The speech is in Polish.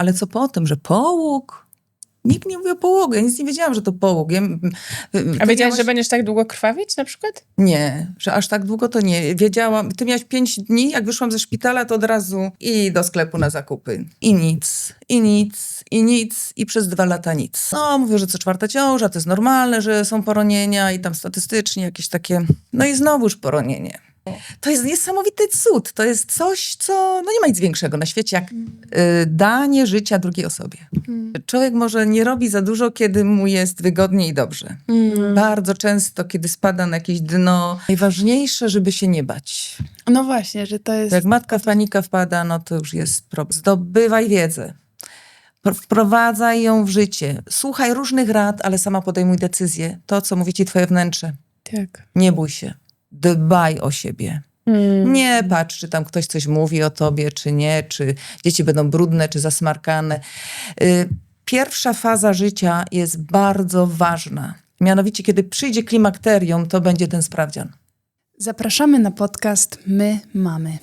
ale co potem, że połóg? Nikt nie mówi o połogu, ja nic nie wiedziałam, że to połóg. Ja, A wiedziałaś, że będziesz tak długo krwawić na przykład? Nie, że aż tak długo to nie. Wiedziałam, ty miałaś pięć dni, jak wyszłam ze szpitala, to od razu i do sklepu na zakupy. I nic, i nic, i nic, i przez dwa lata nic. No, mówią, że co czwarta ciąża, to jest normalne, że są poronienia i tam statystycznie jakieś takie, no i znowuż poronienie. To jest niesamowity cud. To jest coś, co, no nie ma nic większego na świecie, jak y, danie życia drugiej osobie. Człowiek może nie robi za dużo, kiedy mu jest wygodnie i dobrze. Bardzo często, kiedy spada na jakieś dno, najważniejsze, żeby się nie bać. No właśnie, że to jest... Jak matka w panika wpada, no to już jest problem. Zdobywaj wiedzę. Pro- Wprowadzaj ją w życie. Słuchaj różnych rad, ale sama podejmuj decyzję. To, co mówi ci twoje wnętrze. Tak. Nie bój się. Dbaj o siebie. Nie patrz, czy tam ktoś coś mówi o tobie, czy nie, czy dzieci będą brudne, czy zasmarkane. Y, Pierwsza faza życia jest bardzo ważna. Mianowicie, kiedy przyjdzie klimakterium, to będzie ten sprawdzian. Zapraszamy na podcast My Mamy.